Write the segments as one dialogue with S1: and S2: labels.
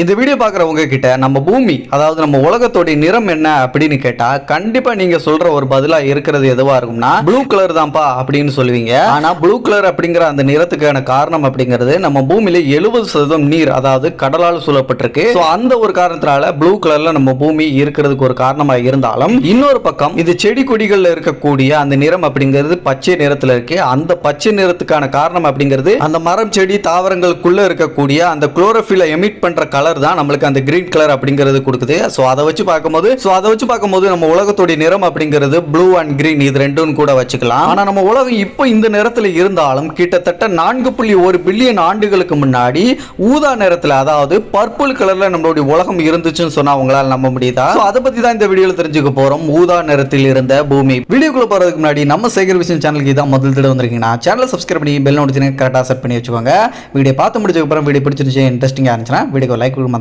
S1: இந்த வீடியோ பார்க்குறவங்க கிட்ட நம்ம பூமி அதாவது நம்ம உலகத்தோடைய நிறம் என்ன அப்படின்னு கேட்டால் கண்டிப்பாக நீங்கள் சொல்கிற ஒரு பதிலாக இருக்கிறது எதுவாக இருக்கும்னா ப்ளூ கலர் தான்ப்பா அப்படின்னு சொல்லுவீங்க. ஆனால் ப்ளூ கலர் அப்படிங்கிற அந்த நிறத்துக்கான காரணம் அப்படிங்கிறது நம்ம பூமியில எழுபது சதவீதம் நீர் அதாவது கடலால் சூழப்பட்டிருக்கு. ஸோ அந்த ஒரு காரணத்தினால ப்ளூ கலரில் நம்ம பூமி இருக்கிறதுக்கு ஒரு காரணமாக இருந்தாலும் இன்னொரு பக்கம் இது செடி கொடிகளில் இருக்கக்கூடிய அந்த நிறம் அப்படிங்கிறது பச்சை நிறத்தில் இருக்கு. அந்த பச்சை நிறத்துக்கான காரணம் அப்படிங்கிறது அந்த மரம் செடி தாவரங்களுக்குள்ள இருக்கக்கூடிய அந்த குளோரோஃபில எமிட் பண்ற கலர் தான் நம்மளுக்கு அந்த கிரீன் கலர் அப்படிங்கிறது கொடுக்குது. ஸோ அதை வச்சு பார்க்கும்போது ஸோ அதை வச்சு பார்க்கும்போது நம்ம உலகத்துடைய நிறம் அப்படிங்கிறது ப்ளூ அண்ட் கிரீன் இது ரெண்டும் கூட வச்சுக்கலாம். ஆனால் நம்ம உலகம் இப்போ இந்த நிறத்தில் இருந்தாலும் கிட்டத்தட்ட நான்கு புள்ளி ஒரு பில்லியன் ஆண்டுகளுக்கு முன்னாடி ஊதா நிறத்தில் அதாவது பர்பிள் கலர்ல நம்மளுடைய உலகம் இருந்துச்சுன்னு சொன்னா உங்களால நம்ப முடியுதா? ஸோ அதை பத்தி தான் இந்த வீடியோவில் தெரிஞ்சுக்க போறோம். ஊதா நிறத்தில் இருந்த பூமி. வீடியோக்குள்ளே போறதுக்கு முன்னாடி நம்ம சேகர் விஷயம் சேனலுக்கு இதான் முதல் தடவை வந்திருக்கீங்கன்னா சேனலை சப்ஸ்கிரைப் பண்ணி பெல் நோட்டிஃபிகேஷன் கரெக்டாக செட் பண்ணி வச்சுக்கோங்க. வீடியோ பார்த்து முடிச்சதுக்கு அப்புறம் வீடியோ பிடிச்சிருந்துச்சு இன்ட்ரெஸ்டிங்காக இருந்துச்சுன்னா வீடியோ லைக் கொடுக்க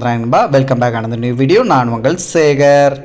S1: வெல்கம் பேக் ஆனந்த நியூ வீடியோ நான் உங்கள் சேகர்.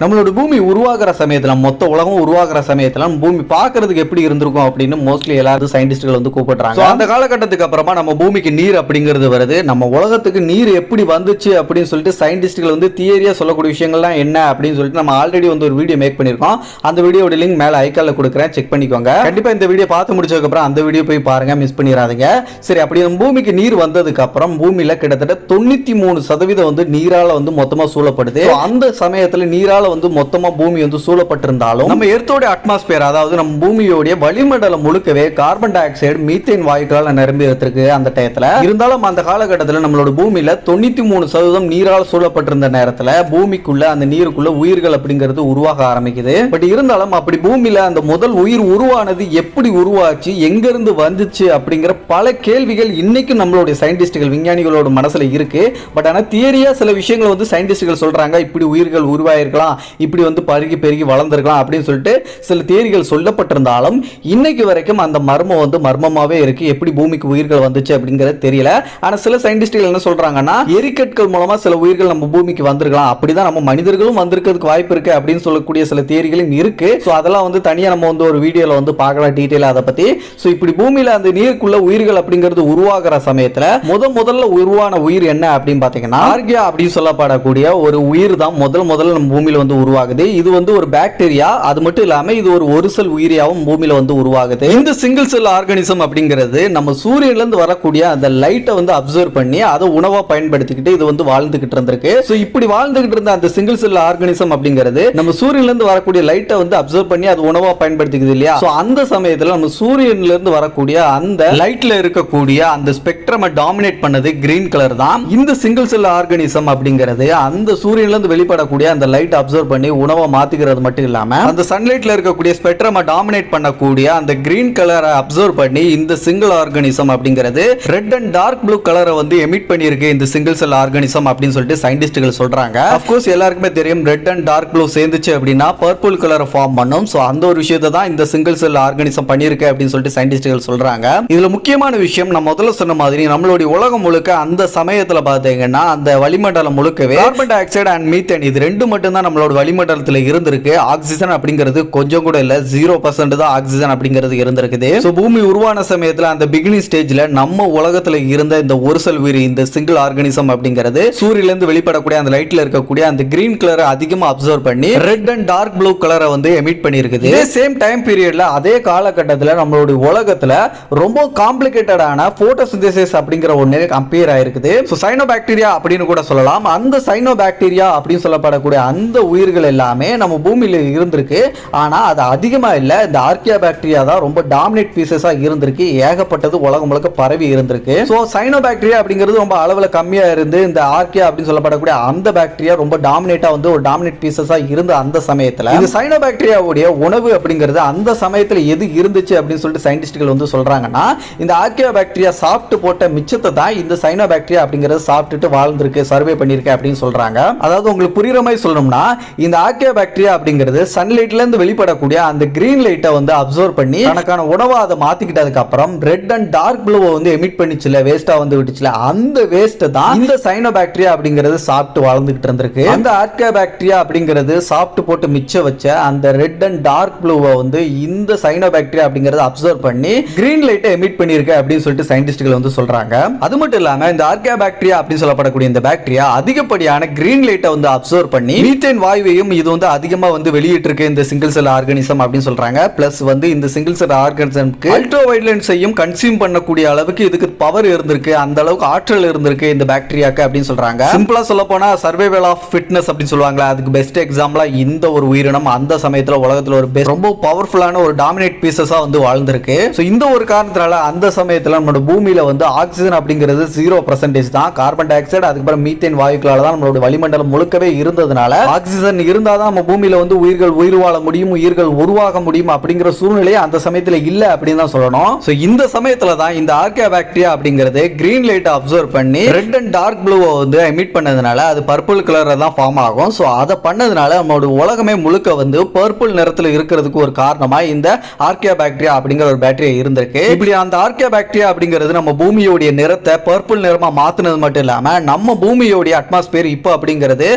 S1: நம்மளோட பூமி உருவாகிற சமயத்தில் மொத்த உலகம் உருவாகிற சமயத்தில் பூமி பார்க்கறதுக்கு எப்படி இருந்திருக்கும் அப்படின்னு மோஸ்ட்லி எல்லாரும் சயின்டிஸ்ட்கள் வந்து கூப்பிடுறாங்க. அந்த காலகட்டத்துக்கு அப்புறமா நம்ம பூமிக்கு நீர் அப்படிங்கிறது வருது. நம்ம உலகத்துக்கு நீர் எப்படி வந்துச்சு அப்படின்னு சொல்லிட்டு சயின்டிஸ்ட்கள் வந்து தியரியா சொல்லக்கூடிய விஷயங்கள்லாம் என்ன அப்படின்னு சொல்லிட்டு நம்ம ஆல்ரெடி வந்து ஒரு வீடியோ மேக் பண்ணியிருக்கோம். அந்த வீடியோட லிங்க் மேலே ஐக்கால கொடுக்குறேன். செக் பண்ணிக்கோங்க. கண்டிப்பா இந்த வீடியோ பார்த்து முடிச்சதுக்கு அப்புறம் அந்த வீடியோ போய் பாருங்க. மிஸ் பண்ணிடாதீங்க. சரி அப்படி பூமிக்கு நீர் வந்ததுக்கு அப்புறம் பூமியில கிட்டத்தட்ட தொண்ணூத்தி மூணு சதவீதம் வந்து நீரால வந்து மொத்தமா சூழப்படுது. அந்த சமயத்துல நீரால வந்து மொத்தமா பூமி வந்து சூழப்பட்டிருந்தாலும் நம்ம எர்த்தோட அட்மாஸ்பியர் அதாவது நம்ம பூமியோடைய வளிமண்டலம் முழுக்கவே கார்பன் டை ஆக்சைடு மீத்தேன் வாயுக்களால் நிரம்பி இருந்திருக்கு அந்த டயத்துல. இருந்தாலும் அந்த காலகட்டத்தில் நம்மளோட பூமியில தொண்ணூத்தி மூணு சதவீதம் நீரால் சூழப்பட்டிருந்த நேரத்துல பூமிக்குள்ள அந்த நீருக்குள்ள உயிர்கள் அப்படிங்கிறது உருவாக ஆரம்பிக்குது. பட் இருந்தாலும் அப்படி பூமியில அந்த முதல் உயிர் உருவானது எப்படி உருவாச்சு எங்க இருந்து வந்துச்சு அப்படிங்கிற பல கேள்விகள் இன்னைக்கும் நம்மளுடைய சயின்டிஸ்டுகள் விஞ்ஞானிகளோட மனசுல இருக்கு. பட் ஆனா தியரியா சில விஷயங்களை வந்து சயின்டிஸ்டுகள் சொல்றாங்க இப்படி உயிர்கள் உருவாயிருக்கலாம் இப்படி வந்து பருகி பெருகி வளர்ந்துருக்கலாம் அப்படின்னு சொல்லிட்டு சில தேரிகள் சொல்லப்பட்டிருந்தாலும் இன்னைக்கு வரைக்கும் அந்த மர்மம் வந்து மர்மமாகவே இருக்கு. எப்படி பூமிக்கு உயிர்கள் வந்துச்சு அப்படிங்கிறது தெரியல. ஆனால் சில சயின்டிஸ்டுகள் என்ன சொல்கிறாங்கன்னா எரிக்கற்கள் மூலமாக சில உயிர்கள் நம்ம பூமிக்கு வந்திருக்கலாம். அப்படி தான் நம்ம மனிதர்களும் வந்திருக்கிறதுக்கு வாய்ப்பு இருக்குது அப்படின்னு சொல்லக்கூடிய சில தேரிகளும் இருக்குது ஸோ அதெல்லாம் வந்து தனியாக நம்ம வந்து ஒரு வீடியோவில் வந்து பார்க்கலாம் டீட்டெயிலாக அதை பற்றி ஸோ இப்படி பூமியில் அந்த நீருக்குள்ள உயிர்கள் அப்படிங்கிறது உருவாகிற சமயத்தில் முத முதல்ல உருவான உயிர் என்ன அப்படின்னு பார்த்தீங்கன்னா ஆர்கியா அப்படின்னு சொல்லப்படக்கூடிய ஒரு உயிர் தான் முதல் முதல்ல நம்ம பூமியில் வந்து உருவாகுது. இது வந்து ஒரு பாக்டீரியா அது மட்டும் இல்லாம இது ஒரு ஒரு செல் உயிரியாவும் பூமியில வந்து உருவாகுது. இந்த சிங்கிள் செல் ஆர்கானிசம் அப்படிங்கிறது நம்ம சூரியன்ல இருந்து வரக்கூடிய அந்த லைட்டை வந்து அப்சர்வ் பண்ணி அதை உணவா பயன்படுத்திக்கிட்டு இது வந்து வாழ்ந்துகிட்டு இருந்திருக்கு. ஸோ இப்படி வாழ்ந்துகிட்டு இருந்த அந்த சிங்கிள் செல் ஆர்கானிசம் அப்படிங்கிறது நம்ம சூரியன்ல இருந்து வரக்கூடிய லைட்டை வந்து அப்சர்வ் பண்ணி அது உணவா பயன்படுத்திக்குது இல்லையா? ஸோ அந்த சமயத்துல நம்ம சூரியன்ல இருந்து வரக்கூடிய அந்த லைட்ல இருக்கக்கூடிய அந்த ஸ்பெக்ட்ரமை டாமினேட் பண்ணது கிரீன் கலர் தான். இந்த சிங்கிள் செல் ஆர்கானிசம் அப்படிங்கிறது அந்த சூரியன்ல இருந்து வெளிப்படக்கூடிய அந்த லைட் அப்சர்வ் அப்சர்வ் பண்ணி உணவை மாத்திக்கிறது மட்டும் இல்லாம அந்த சன்லைட்ல இருக்கக்கூடிய ஸ்பெக்ட்ரம் டாமினேட் பண்ணக்கூடிய அந்த கிரீன் கலரை அப்சர்வ் பண்ணி இந்த சிங்கிள் ஆர்கனிசம் அப்படிங்கிறது ரெட் அண்ட் டார்க் ப்ளூ கலரை வந்து எமிட் பண்ணியிருக்கு இந்த சிங்கிள் செல் ஆர்கனிசம் அப்படின்னு சொல்லிட்டு சயின்டிஸ்டுகள் சொல்றாங்க. அப்கோர்ஸ் எல்லாருக்குமே தெரியும் ரெட் அண்ட் டார்க் ப்ளூ சேர்ந்துச்சு அப்படின்னா பர்பிள் கலரை ஃபார்ம் பண்ணும். ஸோ அந்த ஒரு விஷயத்தை தான் இந்த சிங்கிள் செல் ஆர்கனிசம் பண்ணியிருக்கு அப்படின்னு சொல்லிட்டு சயின்டிஸ்டுகள் சொல்றாங்க. இதுல முக்கியமான விஷயம் நான் முதல்ல சொன்ன மாதிரி நம்மளுடைய உலகம் முழுக்க அந்த சமயத்துல பாத்தீங்கன்னா அந்த வளிமண்டலம் முழுக்கவே carbon dioxide and methane இது ரெண்டு மட்டும் தான் நம்மளோட வளிமண்டலத்துல இருந்திருக்கு. ஆக்சிஜன் அப்படிங்கிறது கொஞ்சம் கூட இல்ல ஜீரோ பர்சன்ட் தான் ஆக்சிஜன் அப்படிங்கிறது இருந்திருக்குது. ஸோ பூமி உருவான சமயத்துல அந்த பிகினிங் ஸ்டேஜ்ல நம்ம உலகத்துல இருந்த இந்த ஒரு செல் உயிரி இந்த சிங்கிள் ஆர்கானிசம் அப்படிங்கிறது சூரியன்ல இருந்து வெளிப்படக்கூடிய அந்த லைட்ல இருக்கக்கூடிய அந்த கிரீன் கலரை அதிகமா அப்சர்வ் பண்ணி ரெட் அண்ட் டார்க் ப்ளூ கலரை வந்து எமிட் பண்ணியிருக்குது இதே சேம் டைம் பீரியட்ல அதே காலகட்டத்தில் நம்மளுடைய உலகத்துல ரொம்ப காம்ப்ளிகேட்டடான போட்டோசிந்தசிஸ் அப்படிங்கிற ஒன்று கம்பேர் ஆயிருக்குது. ஸோ சைனோ பாக்டீரியா அப்படின்னு கூட சொல்லலாம். அந்த சைனோ பாக்டீரியா அப்படின்னு சொல்லப்படக்கூடிய அந்த உயிர்கள் எல்லாமே நம்ம பூமியில் இருந்திருக்கு. ஆனால் அது அதிகமாக இல்லை. இந்த ஆர்கியா பாக்டீரியா தான் ரொம்ப டாமினேட் பீசஸாக இருந்திருக்கு. ஏகப்பட்டது உலகம் முழுக்க பரவி இருந்திருக்கு. ஸோ சைனோ பாக்டீரியா அப்படிங்கிறது ரொம்ப அளவில் கம்மியாக இருந்து இந்த ஆர்கியா அப்படின்னு சொல்லப்படக்கூடிய அந்த பாக்டீரியா ரொம்ப டாமினேட்டாக வந்து ஒரு டாமினேட் பீசஸாக இருந்த அந்த சமயத்தில் இந்த சைனோ பாக்டீரியாவுடைய உணவு அப்படிங்கிறது அந்த சமயத்தில் எது இருந்துச்சு அப்படின்னு சொல்லிட்டு சயின்டிஸ்ட்கள் வந்து சொல்கிறாங்கன்னா இந்த ஆர்கியா பாக்டீரியா சாப்பிட்டு போட்ட மிச்சத்தை தான் இந்த சைனோ பாக்டீரியா அப்படிங்கிறது சாப்பிட்டுட்டு வாழ்ந்திருக்கு சர்வே பண்ணியிருக்கேன் அப்படின்னு சொல்கிறாங்க அதாவது உங்களுக்கு புரிகிற மாதிரி சொல்லணும்னா இந்த ஆர்கியா பாக்டீரியா அப்படிங்கிறது சன்லைட்லேருந்து வெளிப்படக்கூடிய அந்த கிரீன் லைட்டை வந்து அப்சர்வ் பண்ணி தனக்கான உணவை அதை மாத்திக்கிட்டதுக்கு அப்புறம் ரெட் அண்ட் டார்க் ப்ளூவை வந்து எமிட் பண்ணிச்சுல வேஸ்ட்டாக வந்து விட்டுச்சுல அந்த வேஸ்ட் தான் இந்த சைனோ பாக்டீரியா அப்படிங்கிறது சாப்பிட்டு வளர்ந்துக்கிட்டு இருந்திருக்கு. அந்த ஆர்கியா பாக்டீரியா அப்படிங்கிறது சாப்பிட்டு போட்டு மிச்ச வச்ச அந்த ரெட் அண்ட் டார்க் ப்ளூவை வந்து இந்த சைனோ பாக்டீரியா அப்படிங்கறத அப்சர்வ் பண்ணி கிரீன் லைட்டை எமிட் பண்ணியிருக்க அப்படின்னு சொல்லிட்டு சயின்டிஸ்ட்கள் வந்து சொல்றாங்க. அது மட்டும் இல்லாம இந்த ஆர்கியா பாக்டீரியா அப்படின்னு சொல்லப்படக்கூடிய இந்த பாக்டீரியா அதிகப்படியான கிரீன் லைட்டை வந்து அப்சர்வ் பண்ணி மீத்தேன் வாயுவையும் இது வந்து அதிகமா வந்து வெளியிட்டிருக்கு இந்த சிங்கிள் செல் ஆர்கானிசம் அப்படின்னு சொல்றாங்க. பிளஸ் வந்து இந்த சிங்கிள் செல் ஆர்கானிசம்க்கு அல்ட்ரா வைலன்ஸையும் கன்சியூம் பண்ணக்கூடிய அளவுக்கு இதுக்கு பவர் இருந்திருக்கு. அந்த அளவுக்கு ஆற்றல் இருந்திருக்கு இந்த பாக்டீரியாக்கு அப்படின்னு சொல்றாங்க. சிம்பிளா சொல்ல போனா சர்வைவல் ஆஃப் ஃபிட்னஸ் அப்படின்னு சொல்லுவாங்களா அதுக்கு பெஸ்ட் எக்ஸாம்பிளா இந்த ஒரு உயிரினம் அந்த சமயத்துல உலகத்துல ஒரு ரொம்ப பவர்ஃபுல்லான ஒரு டாமினேட் பீசஸா வந்து வாழ்ந்திருக்கு. ஸோ இந்த ஒரு காரணத்தினால அந்த சமயத்துல நம்மளோட பூமியில வந்து ஆக்சிஜன் அப்படிங்கிறது ஜீரோ பர்சன்டேஜ் தான். கார்பன் டை ஆக்சைடு அதுக்கப்புறம் மீத்தேன் வாயுக்களால தான் நம்மளோட வளிமண்டலம் முழுக்கவே இருந்ததுனால ஆக்சிஜன் இருந்தாதான் நம்ம பூமியில வந்து உயிர்கள் உயிர் வாழ முடியும் உயிர்கள் உருவாக முடியும் அப்படிங்கிற சூழ்நிலை அந்த சமயத்தில் இல்லை அப்படின்னு தான் சொல்லணும். ஸோ இந்த சமயத்துல தான் இந்த ஆர்கே பாக்டீரியா அப்படிங்கிறது கிரீன் லைட்டை அப்சர்வ் பண்ணி ரெட் அண்ட் டார்க் ப்ளூவை வந்து எமிட் பண்ணதுனால அது பர்பிள் கலரில் தான் ஃபார்ம் ஆகும். ஸோ அதை பண்ணதுனால நம்மளோட உலகமே முழுக்க வந்து பர்பிள் நிறத்தில் இருக்கிறதுக்கு ஒரு காரணமாக இந்த ஆர்கே பாக்டீரியா அப்படிங்கிற ஒரு பாக்டீரியா இருந்திருக்கு. இப்படி அந்த ஆர்கே பாக்டீரியா அப்படிங்கிறது நம்ம பூமியோடைய நிறத்தை பர்பிள் நிறமா மாற்றினது மட்டும் இல்லாமல் நம்ம பூமியோடைய அட்மாஸ்பியர் இப்போ அப்படிங்கிறது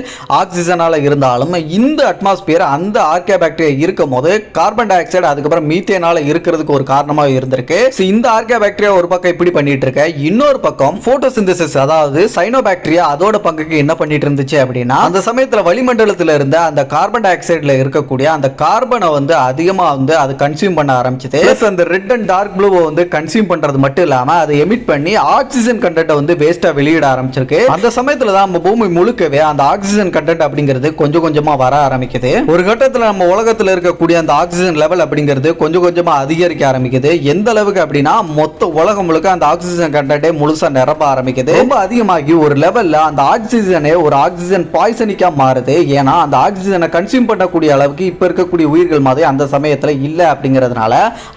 S1: ஆக்சிஜனால இருந்தாலும் இந்த அட்மாஸ்பியர் அந்த ஆர்கியா பாக்டீரியா இருக்கும் போது கார்பன் டை ஆக்சைடு அதுக்கப்புறம் மீத்தேனால இருக்கிறதுக்கு ஒரு காரணமாக இருந்திருக்கு. இந்த ஆர்கியா பாக்டீரியா ஒரு பக்கம் இப்படி பண்ணிட்டு இருக்க. இன்னொரு பக்கம் போட்டோசிந்தசிஸ் அதாவது சைனோ பாக்டீரியா அதோட பங்குக்கு என்ன பண்ணிட்டு இருந்துச்சு அப்படின்னா அந்த சமயத்தில் வளிமண்டலத்தில் இருந்த அந்த கார்பன் டை ஆக்சைடில் இருக்கக்கூடிய அந்த கார்பனை வந்து அதிகமாக வந்து அது கன்சியூம் பண்ண ஆரம்பிச்சது. ப்ளஸ் அந்த ரெட் அண்ட் டார்க் ப்ளூவை வந்து கன்சியூம் பண்றது மட்டும் இல்லாமல் அதை எமிட் பண்ணி ஆக்சிஜன் கண்டென்ட்டை வந்து வேஸ்ட்டாக வெளியிட ஆரம்பிச்சிருக்கு. அந்த சமயத்துல தான் நம்ம பூமி முழுக்கவே அந்த ஆக்சிஜன் கண்டென்ட் அப்படிங்கிறது கொஞ்சம் கொஞ்சமா வர ஆரம்பிக்குது. ஒரு கட்டத்துல நம்ம உலகத்துல இருக்கக்கூடிய அந்த ஆக்சிஜன் லெவல் அப்படிங்கிறது கொஞ்சம் கொஞ்சமா அதிகரிக்க ஆரம்பிக்குது. எந்த அளவுக்கு அப்படின்னா மொத்த உலகம் முழுக்க அந்த ஆக்சிஜன் கண்டென்ட்டே முழுசா நிரப்ப ஆரம்பிக்குது. ரொம்ப அதிகமாகி ஒரு லெவல்ல அந்த ஆக்சிஜனே ஒரு ஆக்சிஜன் பாய்சனிக்காக மாறுது. ஏன்னா அந்த ஆக்சிஜனை கன்சியூம் பண்ணக்கூடிய அளவுக்கு இப்போ இருக்கக்கூடிய உயிர்கள் மாதிரி அந்த சமயத்தில் இல்லை அப்படிங்கிறதுனால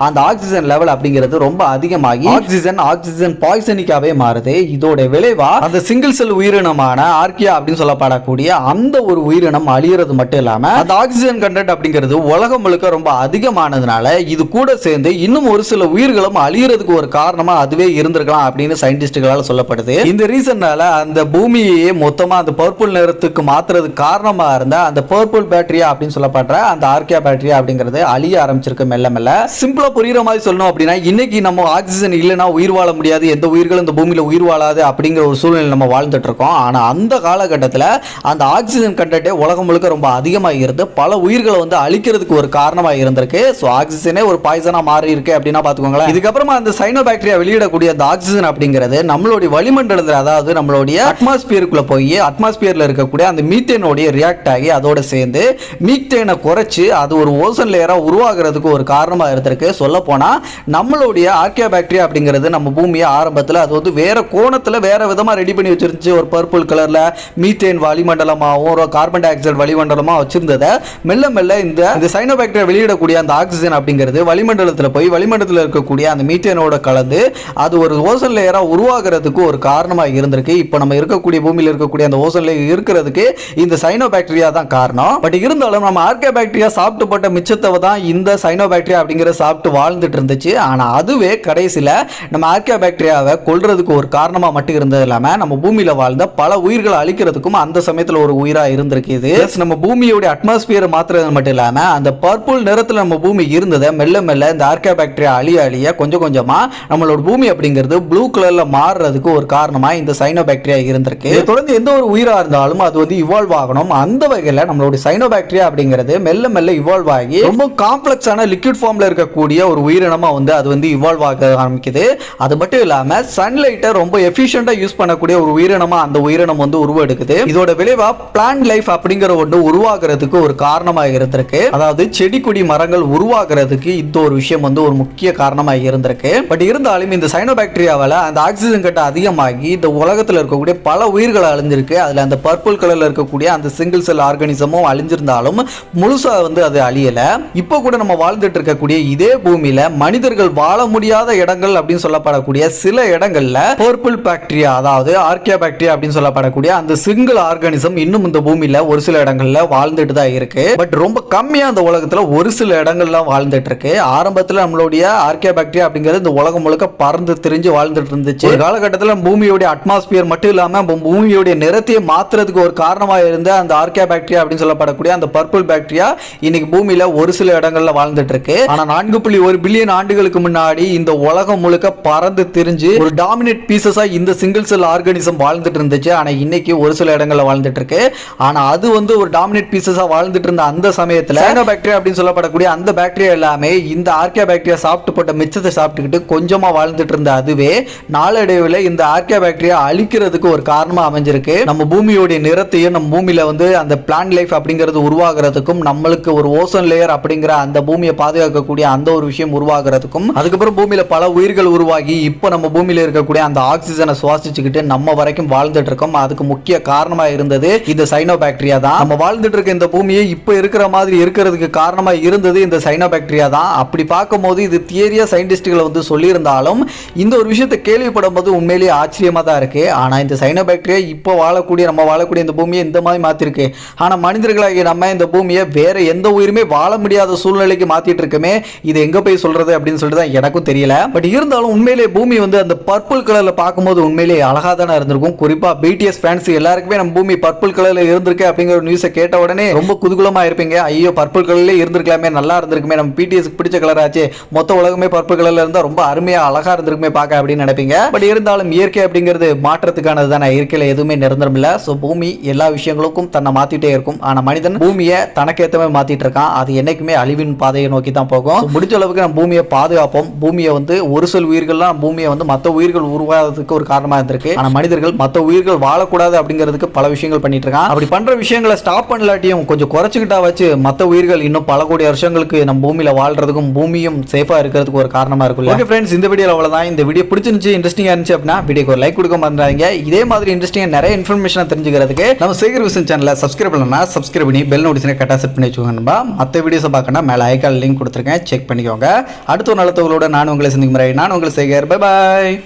S1: அந்த ஆக்சிஜன் லெவல் அப்படிங்கிறது ரொம்ப அதிகமாகி ஆக்சிஜன் ஆக்சிஜன் பாய்சனிக்காவே மாறுது. இதோட விளைவா அந்த சிங்கிள் செல் உயிரினமான ஆர்கியா அப்படின்னு சொல்லப்படக்கூடிய அந்த ஒரு உயிரினம் அழியறது மட்டும் இல்லாம அந்த ஆக்சிஜன் கண்டென்ட் அப்படிங்கிறது உலகம் முழுக்க ரொம்ப அதிகமானதுனால இது கூட சேர்ந்து இன்னும் ஒரு சில உயிர்களும் அழியறதுக்கு ஒரு காரணமா அதுவே இருந்திருக்கலாம் அப்படின்னு சயின்டிஸ்டுகளால் சொல்லப்படுது. இந்த ரீசன்னால அந்த பூமியையே மொத்தமா அந்த பர்பிள் நிறத்துக்கு மாத்துறதுக்கு காரணமா இருந்த அந்த பர்பிள் பேட்டரியா அப்படின்னு சொல்லப்படுற அந்த ஆர்கியா பேட்டரியா அப்படிங்கிறது அழிய ஆரம்பிச்சிருக்கு மெல்ல மெல்ல. சிம்பிளா புரியுற மாதிரி சொல்லணும் அப்படின்னா இன்னைக்கு நம்ம ஆக்சிஜன் இல்லைன்னா உயிர் வாழ முடியாது எந்த உயிர்களும் இந்த பூமியில உயிர் வாழாது அப்படிங்கிற ஒரு சூழ்நிலை நம்ம வாழ்ந்துட்டு இருக்கோம். ஆனா அந்த காலகட்டத்தில் அந்த ஆக்சிஜன் கண்டென்ட்டே உலகம் முழுக்க ரொம்ப அதிகமாக இருந்து பல உயிர்களை வந்து அழிக்கிறதுக்கு ஒரு காரணமாக இருந்திருக்கு. ஸோ ஆக்சிஜனே ஒரு பாய்சனாக மாறி இருக்கு அப்படின்னா பார்த்துக்கோங்களேன். இதுக்கப்புறமா அந்த சைனோ பாக்டீரியா வெளியிடக்கூடிய அந்த ஆக்சிஜன் அப்படிங்கிறது நம்மளுடைய வளிமண்டலத்தில் அதாவது நம்மளுடைய அட்மாஸ்பியருக்குள்ளே போய் அட்மாஸ்பியரில் இருக்கக்கூடிய அந்த மீத்தேனோடைய ரியாக்ட் ஆகி அதோட சேர்ந்து மீத்தேனை குறைச்சி அது ஒரு ஓசன் லேயராக உருவாகிறதுக்கு ஒரு காரணமாக இருந்திருக்கு. சொல்ல போனால் நம்மளுடைய ஆர்கியா பாக்டீரியா அப்படிங்கிறது நம்ம பூமியை ஆரம்பத்தில் அது வந்து வேற கோணத்தில் வேற விதமாக ரெடி பண்ணி வச்சிருந்துச்சு. ஒரு பர்பிள் கலரில் மீத்தேன் வளிமண்டலமாகவும் ஒரு கார்பன் டை ஆக்சைடு வளிமண்டலமாக வச்சிருந்ததை மெல்ல மெல்ல இந்த இந்த சைனோபாக்டீரியா வெளியிடக்கூடிய அந்த ஆக்சிஜன் அப்படிங்கிறது வளிமண்டலத்தில் போய் வளிமண்டலத்தில் இருக்கக்கூடிய அந்த மீத்தேனோட கலந்து அது ஒரு ஓசன் லேயராக உருவாகிறதுக்கு ஒரு காரணமாக இருந்திருக்கு. இப்போ நம்ம இருக்கக்கூடிய பூமியில் இருக்கக்கூடிய அந்த ஓசன் லேயர் இருக்கிறதுக்கு இந்த சைனோ பாக்டீரியா தான் காரணம். பட் இருந்தாலும் நம்ம ஆர்கே பாக்டீரியா சாப்பிட்டு போட்ட மிச்சத்தை தான் இந்த சைனோ பாக்டீரியா அப்படிங்கிற சாப்பிட்டு வாழ்ந்துட்டு இருந்துச்சு. ஆனால் அதுவே கடைசியில் நம்ம ஆர்கே பாக்டீரியாவை கொள்றதுக்கு ஒரு காரணமாக மட்டும் இருந்தது இல்லாமல் நம்ம பூமியில் வாழ்ந்த பல உயிர்களை அழிக்கிறதுக்கும் அந்த சமயத்தில் ஒரு உயிராக இருந்திருக்கு இது. Plus நம்ம பூமியோட அட்மாஸ்பியர் மாத்துறது மட்டும் இல்லாம அந்த பர்பிள் நிறத்துல நம்ம பூமி இருந்ததை மெல்ல மெல்ல இந்த ஆர்கே பாக்டீரியா அழிய அழிய கொஞ்சம் கொஞ்சமா நம்மளோட பூமி அப்படிங்கிறது ப்ளூ கலர்ல மாறுறதுக்கு ஒரு காரணமா இந்த சைனோ பாக்டீரியா இருந்திருக்கு தொடர்ந்து எந்த ஒரு உயிரா இருந்தாலும் அது வந்து இவால்வ் ஆகணும். அந்த வகையில நம்மளுடைய சைனோ பாக்டீரியா அப்படிங்கிறது மெல்ல மெல்ல இவால்வ் ஆகி ரொம்ப காம்ப்ளெக்ஸான லிக்விட் ஃபார்ம்ல இருக்கக்கூடிய ஒரு உயிரினமா வந்து அது வந்து இவால்வ் ஆக ஆரம்பிக்குது. அது மட்டும் இல்லாம சன்லைட்டை ரொம்ப எஃபிஷியண்டா யூஸ் பண்ணக்கூடிய ஒரு உயிரினமா அந்த உயிரினம் வந்து உருவெடுக்குது. இதோட விளைவா பிளான்ட் லைஃப் அப்படிங்கிற ஒன்று உருவாகிறதுக்கு ஒரு காரணமாக இருந்திருக்கு. அதாவது செடி கொடி மரங்கள் உருவாகிறதுக்கு இந்த ஒரு விஷயம் வந்து ஒரு முக்கிய காரணமாக இருந்திருக்கு. பட் இருந்தாலும் இந்த சைனோபாக்டீரியாவால அந்த ஆக்சிஜன் கட்ட அதிகமாகி இந்த உலகத்தில் இருக்கக்கூடிய பல உயிர்கள் அழிஞ்சிருக்கு. அதில் அந்த பர்பிள் கலரில் இருக்கக்கூடிய அந்த சிங்கிள் செல் ஆர்கானிசமும் அழிஞ்சிருந்தாலும் முழுசா வந்து அது அழியலை. இப்போ கூட நம்ம வாழ்ந்துட்டு இருக்கக்கூடிய இதே பூமியில மனிதர்கள் வாழ முடியாத இடங்கள் அப்படின்னு சொல்லப்படக்கூடிய சில இடங்கள்ல பர்பிள் பாக்டீரியா அதாவது ஆர்கியா பாக்டீரியா அப்படின்னு சொல்லப்படக்கூடிய அந்த சிங்கிள் ஆர்கானிசம் இன்னும் இந்த பூமியில ஒரு சில சில இடங்கள்ல வாழ்ந்துட்டு தான் இருக்கு. பட் ரொம்ப கம்மியா அந்த உலகத்துல ஒரு சில இடங்கள்ல வாழ்ந்துட்டு இருக்கு. ஆரம்பத்துல நம்மளுடைய ஆர்கே பாக்டீரியா அப்படிங்கிறது இந்த உலகம் முழுக்க பறந்து திரிஞ்சு வாழ்ந்துட்டு இருந்துச்சு. ஒரு காலகட்டத்தில் பூமியோடைய அட்மாஸ்பியர் மட்டும் இல்லாம பூ- பூமியோடைய நிறத்தையே மாத்துறதுக்கு ஒரு காரணமா இருந்த அந்த ஆர்கே பாக்டீரியா அப்படின்னு சொல்லப்படக்கூடிய அந்த பர்பிள் பாக்டீரியா இன்னைக்கு பூமியில ஒரு சில இடங்கள்ல வாழ்ந்துட்டு இருக்கு. ஆனா நான்கு புள்ளி ஒரு பில்லியன் ஆண்டுகளுக்கு முன்னாடி இந்த உலகம் முழுக்க பறந்து திரிஞ்சு ஒரு டாமினேட் பீசஸா இந்த சிங்கிள் செல் ஆர்கானிசம் வாழ்ந்துட்டு இருந்துச்சு. ஆனா இன்னைக்கு ஒரு சில இடங்கள்ல வாழ்ந்துட்டு இருக்கு. ஆனா அது வந்து ஒரு டாமினேட் பீசஸாக வாழ்ந்துட்டு இருந்த அந்த சமயத்தில் சைனோ பாக்டீரியா அப்படின்னு சொல்லப்படக்கூடிய அந்த பாக்டீரியா எல்லாமே இந்த ஆர்கியா பாக்டீரியா சாப்பிட்டு போட்ட மிச்சத்தை சாப்பிட்டுக்கிட்டு கொஞ்சமாக வாழ்ந்துட்டு இருந்த அதுவே நாளடைவில் இந்த ஆர்கியா பாக்டீரியா அழிக்கிறதுக்கு ஒரு காரணமாக அமைஞ்சிருக்கு. நம்ம பூமியோடைய நிறத்தையும் நம்ம பூமியில் வந்து அந்த பிளான் லைஃப் அப்படிங்கிறது உருவாகிறதுக்கும் நம்மளுக்கு ஒரு ஓசோன் லேயர் அப்படிங்கிற அந்த பூமியை பாதுகாக்கக்கூடிய அந்த ஒரு விஷயம் உருவாகிறதுக்கும் அதுக்கப்புறம் பூமியில பல உயிர்கள் உருவாகி இப்போ நம்ம பூமியில இருக்கக்கூடிய அந்த ஆக்சிஜனை சுவாசிச்சுக்கிட்டு நம்ம வரைக்கும் வாழ்ந்துட்டு இருக்கோம். அதுக்கு முக்கிய காரணமாக இருந்தது இந்த சைனோ பாக்டீரியா தான். நம்ம வாழ்ந்துட்டு இருக்க இந்த பூமியை இப்போ இருக்கிற மாதிரி இருக்கிறதுக்கு காரணமா இருந்தது இந்த சைனா பாக்டீரியா தான். அப்படி பார்க்கும்போது இது தியரியா சயின்டிஸ்டுகளை வந்து சொல்லியிருந்தாலும் இந்த ஒரு விஷயத்தை கேள்விப்படும் போது உண்மையிலேயே ஆச்சரியமாக தான் இருக்கு. ஆனால் இந்த சைனா பாக்டீரியா இப்போ வாழக்கூடிய நம்ம வாழக்கூடிய இந்த பூமியை இந்த மாதிரி மாற்றிருக்கு ஆனால் மனிதர்களாகிய நம்ம இந்த பூமியை வேற எந்த உயிருமே வாழ முடியாத சூழ்நிலைக்கு மாற்றிட்டு இருக்கமே இது எங்கே போய் சொல்றது அப்படின்னு சொல்லிட்டு தான் எனக்கும் தெரியல. பட் இருந்தாலும் உண்மையிலேயே பூமி வந்து அந்த பர்பிள் கலரில் பார்க்கும்போது உண்மையிலேயே அழகா தானே இருந்திருக்கும். குறிப்பாக பிடிஎஸ் ஃபேன்ஸ் எல்லாருக்குமே நம்ம பூமி பர்பிள் கலரில் இருந்திருக்கு அப்படிங்கிற ஒரு நியூஸை கேட்ட உடனே ரொம்ப குதூகலமா இருப்பீங்க. ஐயோ பர்பிள் கலர்ல இருந்திருக்கலாமே நல்லா இருந்திருக்குமே. நம்ம பிடிஎஸ்க்கு பிடிச்ச கலர் ஆச்சு. மொத்த உலகமே பர்பிள் கலர்ல இருந்தா ரொம்ப அருமையா அழகா இருந்திருக்குமே பார்க்க அப்படின்னு நினைப்பீங்க. பட் இருந்தாலும் இயற்கை அப்படிங்கிறது மாற்றத்துக்கானது தானே. இயற்கையில எதுவுமே நிரந்தரம் இல்லை. ஸோ பூமி எல்லா விஷயங்களுக்கும் தன்னை மாத்திட்டே இருக்கும். ஆனா மனிதன் பூமியை தனக்கு மாதிரி மாத்திட்டு இருக்கான் அது என்னைக்குமே அழிவின் பாதையை நோக்கி தான் போகும். முடிஞ்ச அளவுக்கு நம்ம பூமியை பாதுகாப்போம். பூமியை வந்து ஒரு சில உயிர்கள்லாம் பூமியை வந்து மற்ற உயிர்கள் உருவாகிறதுக்கு ஒரு காரணமா இருந்திருக்கு. ஆனா மனிதர்கள் மற்ற உயிர்கள் வாழக்கூடாது அப்படிங்கிறதுக்கு பல விஷயங்கள் பண்ணிட்டு இருக்கான் அப்படி பண்ற விஷயங்களை ஸ்டாப் பண்ணலாட்டியும் கொஞ்சம் குறைச்சிக்கிட்டா வச்சு மற்ற உயிர்கள் இன்னும் பல கோடி வருஷங்களுக்கு நம்ம பூமியில் வாழ்றதுக்கும் பூமியும் சேஃபாக இருக்கிறதுக்கு ஒரு காரணமாக இருக்கும் ஓகே ஃப்ரெண்ட்ஸ் இந்த வீடியோ அவ்வளோதான் இந்த வீடியோ பிடிச்சிருந்துச்சு இன்ட்ரெஸ்டிங்காக இருந்துச்சு அப்படின்னா வீடியோக்கு ஒரு லைக் கொடுக்க மறந்துடாதீங்க. இதே மாதிரி இன்ட்ரெஸ்டிங்காக நிறைய இன்ஃபர்மேஷனை தெரிஞ்சுக்கிறதுக்கு நம்ம சேகர் விசன் சேனலை சப்ஸ்கிரைப் பண்ணலன்னா சப்ஸ்கிரைப் பண்ணி பெல் நோட்டிஸ்னே கரெக்டாக செட் பண்ணி வச்சுக்கோங்கப்பா மற்ற வீடியோஸை பார்க்கணும் மேலே ஐக்கால் லிங்க் கொடுத்துருக்கேன். செக் பண்ணிக்கோங்க. அடுத்த ஒரு நல்ல தகவலோட நான் உங்களை சந்திக்கும் முறை நான் உங்களை சேகர். Bye bye